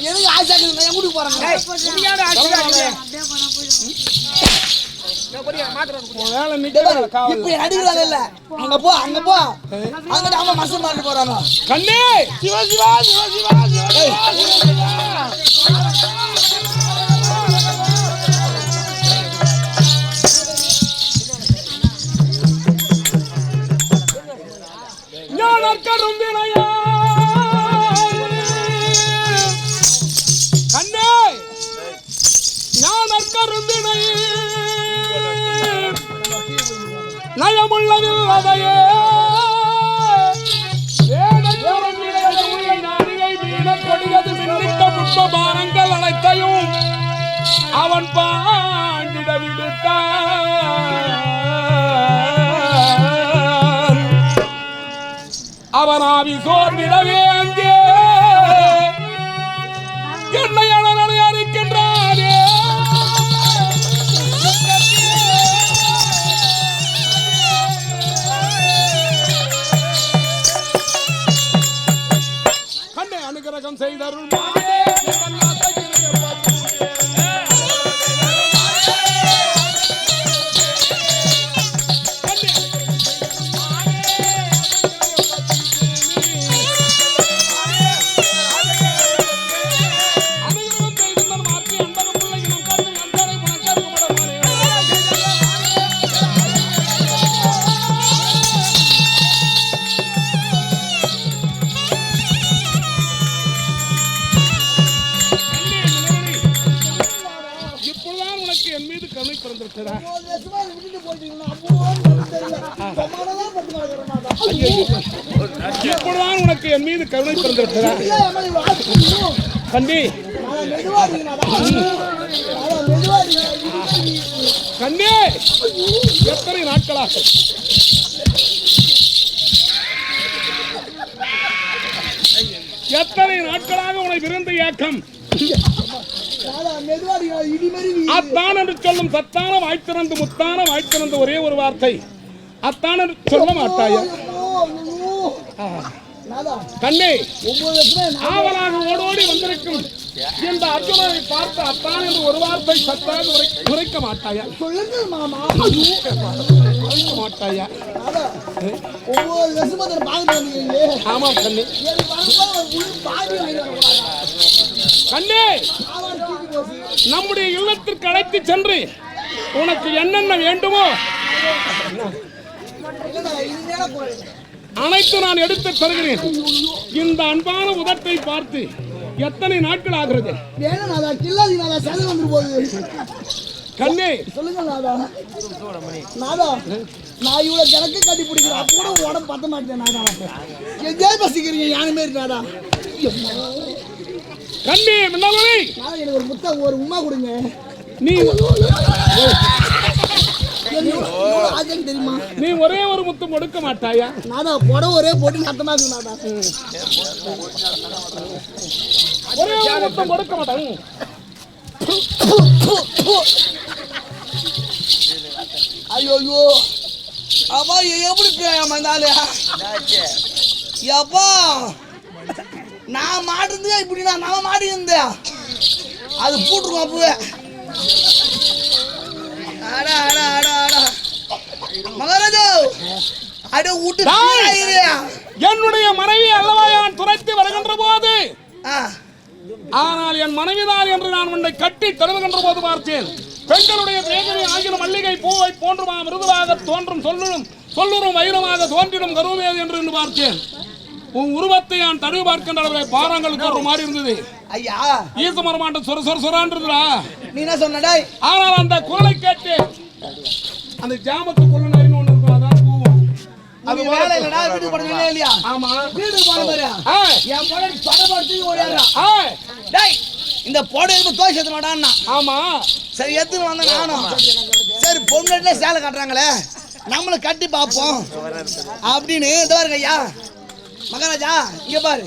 எதுக்கு ஆசை என் போறாங்க அங்க போ அங்க போ அங்க மாட்டு போறாங்க கண்ணே சிவா சிவா சிவா சிவா நயமுள்ளதில் அதையே கொடியது மின்னிட்ட புஷ்ப பானங்கள் அனைத்தையும் அவன் பாண்டிட விடுத்தான் அவன் ஆவி சோர்ந்திடவே அங்கே இப்பொழுதுதான் உனக்கு என் மீது கருணை பிறந்திருக்கிறதா தம்பி. கண்ணே எத்தனை நாட்களாக? எத்தனை நாட்களாக உன்னை விருந்த ஏக்கம் அத்தான் என்று சொல்லும் சத்தான வாய்த்திறந்து முத்தான வாய்த்திறந்து ஒரே ஒரு வார்த்தை. அத்தான் சொல்ல மாட்டாயா? கண்ணே ஆவலாக ஓடோடி வந்திருக்கும். இந்த அர்ஜுனனை பார்த்து அத்தான் என்று ஒரு வார்த்தை சத்தாக உரைக்க மாட்டாயா? சொல்லுங்க மாமா. உரைக்க மாட்டாயா? ஒவ்வொரு கண்ணே. நம்முடைய இல்லத்திற்கு அழைத்து சென்று உனக்கு என்னென்ன வேண்டுமோ. அனைத்து நான் எடுத்து தருகிறேன் இந்த அன்பான உதட்டை பார்த்து எத்தனை நாட்கள் ஆகிறது? வேணும் நாதா, கில்லாதி நாதா, சதை வந்துட்டு போகுது. கண்ணே. சொல்லுங்க நாதா. நாதா, நான் இவ்வளவு கிழக்கு கட்டி பிடிக்கிறேன். அப்ப கூட உடம்பு பத்த மாட்டேன் நாதா. எங்கேயாவது பசிக்கிறீங்க யானை மாரி நாதா. கண்ணே நாதா எனக்கு ஒரு முத்தா ஒரு உமா கொடுங்க. நீ தெரியுமா? நீ ஒரே ஒரு முத்து கொடுக்க மாட்டாயா? நாதா புடவை ஒரே போட்டு சத்தமா இருக்கு நாதா. ஒரே ஒரு முத்தம் கொடுக்க மாட்டாங்க ஐயோ ஐயோ அப்பா எப்படி பேயாம இருந்தாலே? எப்பா நான் மாட்டுறதே இப்படி நான் நம்ம மாட்டி இருந்தேன் அது போட்டுருக்கோம் அப்பவே அடா அடா அடா அடா. மகாராஜா அட விட்டு டேய்! கீழாயிரு. என்னுடைய மனைவி அல்லவா நான் துரைத்து வருகின்ற போது? ஆனால் என் மனைவிதான் என்று நான் உன்னை கட்டி தழுவுகின்ற போது பார்த்தேன். பெண்களுடைய வேதனை ஆகிற மல்லிகை பூவை போன்றுமா மிருதுவாக தோன்றும் சொல்லும் சொல்லுறும் வைரமாக தோன்றிடும் கருவேது என்று என்று பார்த்தேன். உன் உருவத்தை நான் தழுவி பார்க்கின்ற பாரங்களுக்கு ஒரு மாதிரி இருந்தது. ஐயா. ஈசமரமாண்ட சொர சொர சொரான்றதுடா நீ என்ன சொன்னடா ஆனால் அந்த குரலை கேட்டு அந்த ஜாமத்து குரல் ஒன்று இருக்கும் அதான் பூவும் அது வேலை இல்லடா வீட்டுக்கு போனீங்களா இல்லையா ஆமா. வீட்டுக்கு போன பாரு. என் பொண்ணு தொடர்படுத்தி ஓடியாடுறா. ஆ, டேய் இந்த போட எடுத்து மாட்டான்னா ஆமா. சரி எடுத்துன்னு வந்தேன் நானும். சரி பொண்ணு சேலை காட்டுறாங்களே. நம்மளும் கட்டி பார்ப்போம். அப்படின்னு இந்த பாருங்க ஐயா. மகாராஜா இங்க பாரு.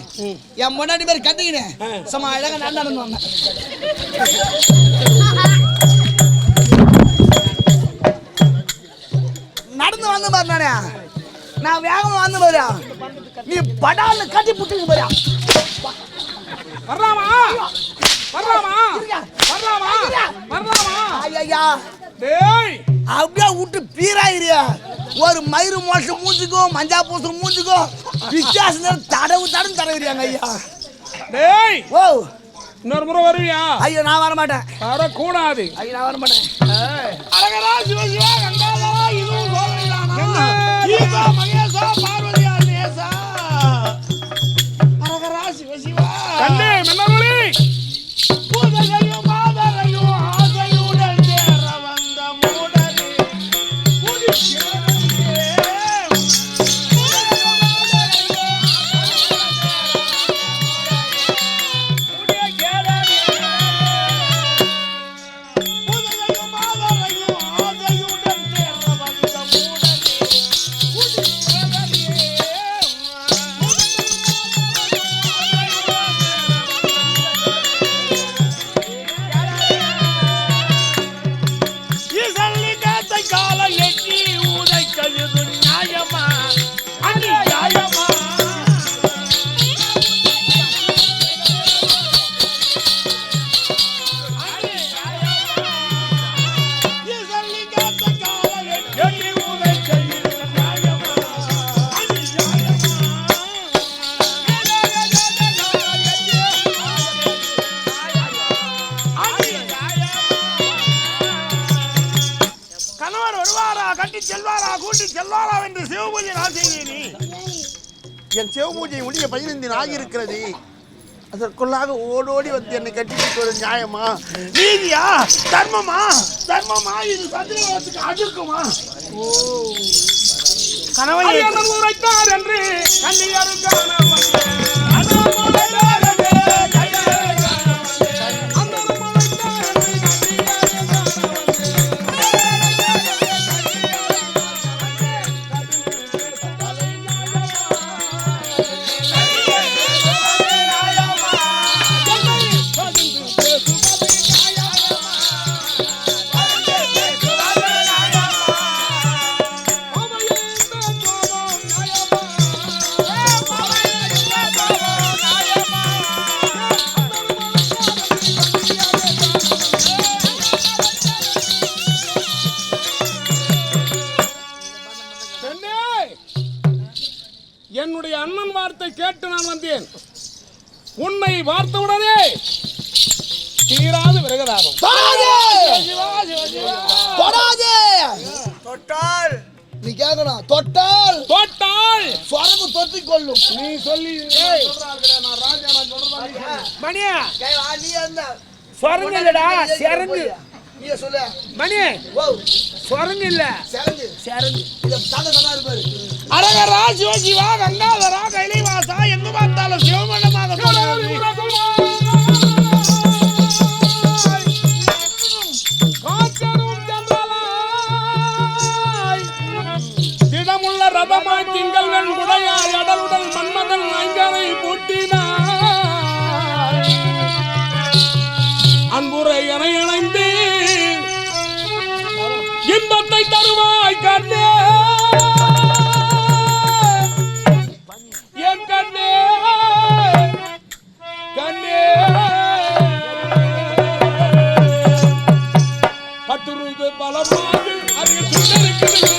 என் முன்னாடி பேர் கட்டிக்கினேன் சும்மா அழகா நடந்து வந்தேன். நான் வேகமா வந்து பாரு நீ படான்னு கட்டி புட்டுக்கு பாரு வரலாமா வரலாமா வரலாமா வரலாமா ஐயா டேய். அப்படியே விட்டு பீராயிரியா ஒரு மயிறு மோசம் மூஞ்சுக்கும் மஞ்சா பூசம் மூஞ்சுக்கும் வித்தியாசம் தடவு தடவு தடவுறியாங்க ஐயா. டேய். ஓ. இன்னொரு முறை வருவியா? ஐயோ நான் வர மாட்டேன் வரக்கூடாது. ஐயோ நான் வர மாட்டேன் அழகரா சிவசிவா கங்காதரா இதுவும் சோதனைதானா? சிவசிவா என் சிவபூஜை முடிய பதினைந்து ஆகியிருக்கிறது அதற்குள்ளாக ஓடோடி வந்து என்னை கட்டிட்டு ஒரு நியாயமா? நீதியா? தர்மமா? தர்மமா? இது சந்திரவத்துக்கு அடுக்குமா கணவன் உரைத்தார் என்று கண்ணியருக்கான பெண்ணே, வந்தேன் உன்னை பார்த்தவுடனே தீராது தொடாதே! தொட்டால். நீ கேட்கணும் தொட்டால்! தொட்டால்! சொரகு தொத்தி கொள்ளும் நீ சொல்லி நான் ராஜா நான் சொல்றதா மணியா. சொரங்கு இல்லடா செரங்கு. நீ சொல்லு. மணி ஓ சொரங்கு இல்ல. சரங்கு. செரங்கு. இத தாங்க சொன்னா இருப்பாரு. அரகரா சிவசிவா கங்காதரா கைலைவாசா எங்கு பார்த்தாலும் சிவமண்டமாக சொல்லுங்கள் திடமுள்ள ரதமாய் திங்கள் வெண்குடையாய் அடலுடல் மன்மதன் ஐங்கரை பூட்டினார் அன்புரை என இணைந்து தருவாய் கண்ணே. என் கண்ணே. கண்ணே. பட்டுருது பலமாக அதில்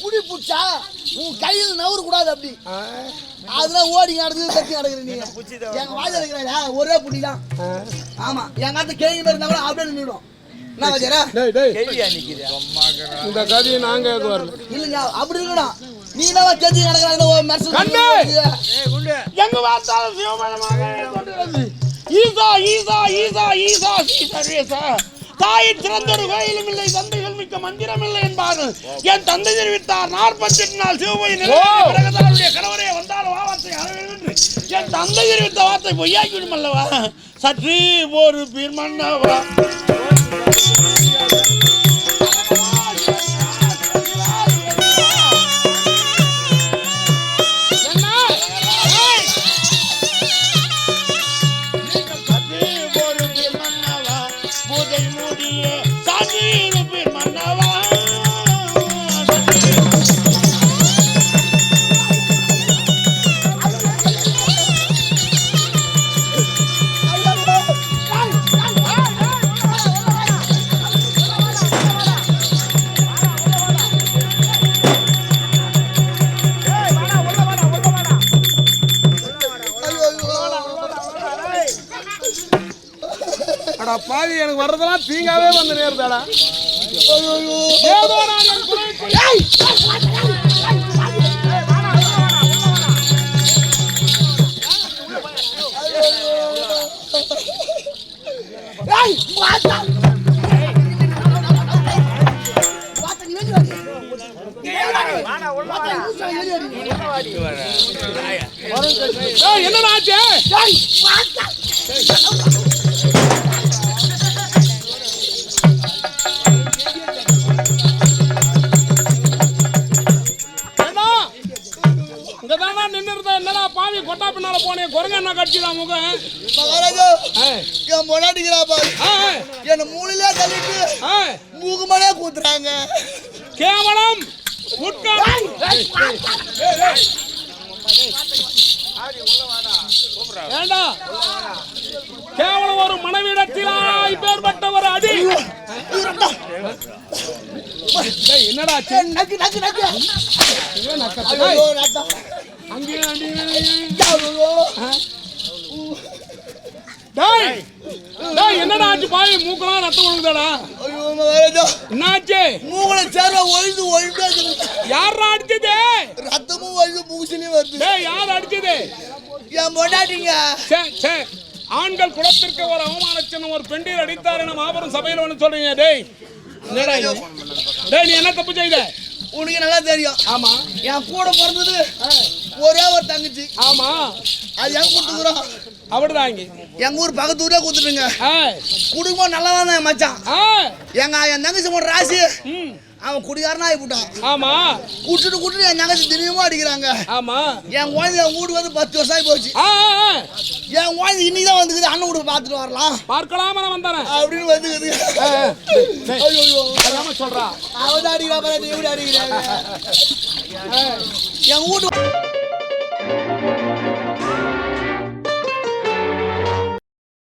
புடி புடிச்சா உன் கையில் நவரு கூடாது அப்படி. அதெல்லாம் ஓடி நடந்து தட்டி நடக்குற நீ. எங்க வாஜ இருக்கிறா ஒரே புடி தான் ஆமா. எங்க அடுத்த கேள்வி மாதிரி இருந்தா கூட அப்படியே நின்றுடும் என்ன வாஜரா டேய் டேய். இந்த கதையை நாங்க இல்லைங்க அப்படி இருக்கணும் நீ தான் கேள்வி நடக்கிறாங்க எங்கு பார்த்தாலும் ஈசா ஈசா ஈசா ஈசா சர்வேசா தாயின் சிறந்தொரு கோயிலும் இல்லை தந்தைகள் மிக்க மந்திரம் இல்லை என்பார்கள். என் தந்தை தெரிவித்தார் நாற்பத்தி எட்டு நாள் சிவபோய் பிறகுதாருடைய கணவரே வந்தால் வார்த்தை என் தந்தை தெரிவித்த வார்த்தை பொய்யாக்கிவிடும் அல்லவா? சற்று ஒரு பீர் எனக்கு வர்றதெல்லாம் தீங்காவே வந்து நேர்தாடா ஏதோ நான் போனே குரங்க என்ன கடிச்சுடா முகம்? மகாராஜா என் பொண்டாட்டிக்கிறா பாரு என்ன மூலையிலே தள்ளிட்டு ஏய், மூக்குமலே கூத்துறாங்க. கேவலம். உட்கார் ஏண்டா? கேவலம் ஒரு மனைவிடத்திலா இப்பேற்பட்ட ஒரு அடி. என்னடா நக்கு நக்கு நக்கு. என்னடா ஆச்சு? பாய் மூக்கெல்லாம் ரத்தம் ஒழுகுதாடா என்னாச்சு? மூக்குல சேர்வா ஒழுது ஒழுங்கா. யாரா அடிச்சது? ரத்தமும் ஒழுது மூசிலையும் வருது. டேய் யார் அடிச்சது? என் பொண்டாட்டிங்க. சே சே ஆண்கள் குலத்திற்கு ஒரு அவமான சின்னம் ஒரு பெண்டீர் அடித்தார் என மாபெரும் சபையில் வந்து சொல்றீங்க. டேய் என்னடா இது? டேய் நீ என்ன தப்பு செய்த? உனக்கு நல்லா தெரியும். ஆமா. என் கூட பிறந்தது ஒரே ஒரு தங்கச்சி. ஆமா. அது எங்க கொடுத்துக்குறோம்? அப்படிதான் இங்க. எங்க ஊர் பக்கத்து ஊரே கொடுத்துட்டுங்க ஏய், குடும்பம் நல்லா தான் மச்சான்? எங்க என் தங்கச்சி போன ராசி. அவன் குடிகாரனா ஆகிவிட்டான் ஆமா. குடிச்சிட்டு குடிச்சிட்டு என் தங்கச்சி தினமும் அடிக்கிறாங்க. ஆமா. என் குழந்தை என் வீடு வந்து பத்து வருஷம் ஆகி போச்சு. என் குழந்தை இன்னைக்கு தான் வந்துக்குது. அண்ணன் வீடு பார்த்துட்டு வரலாம். பார்க்கலாம நான் வந்தானே அப்படின்னு வந்துக்குது. ஐயோ சொல்றா. அவன் அடிக்கிறா பாரு வீடு அடிக்கிறாங்க? என் வீட்டு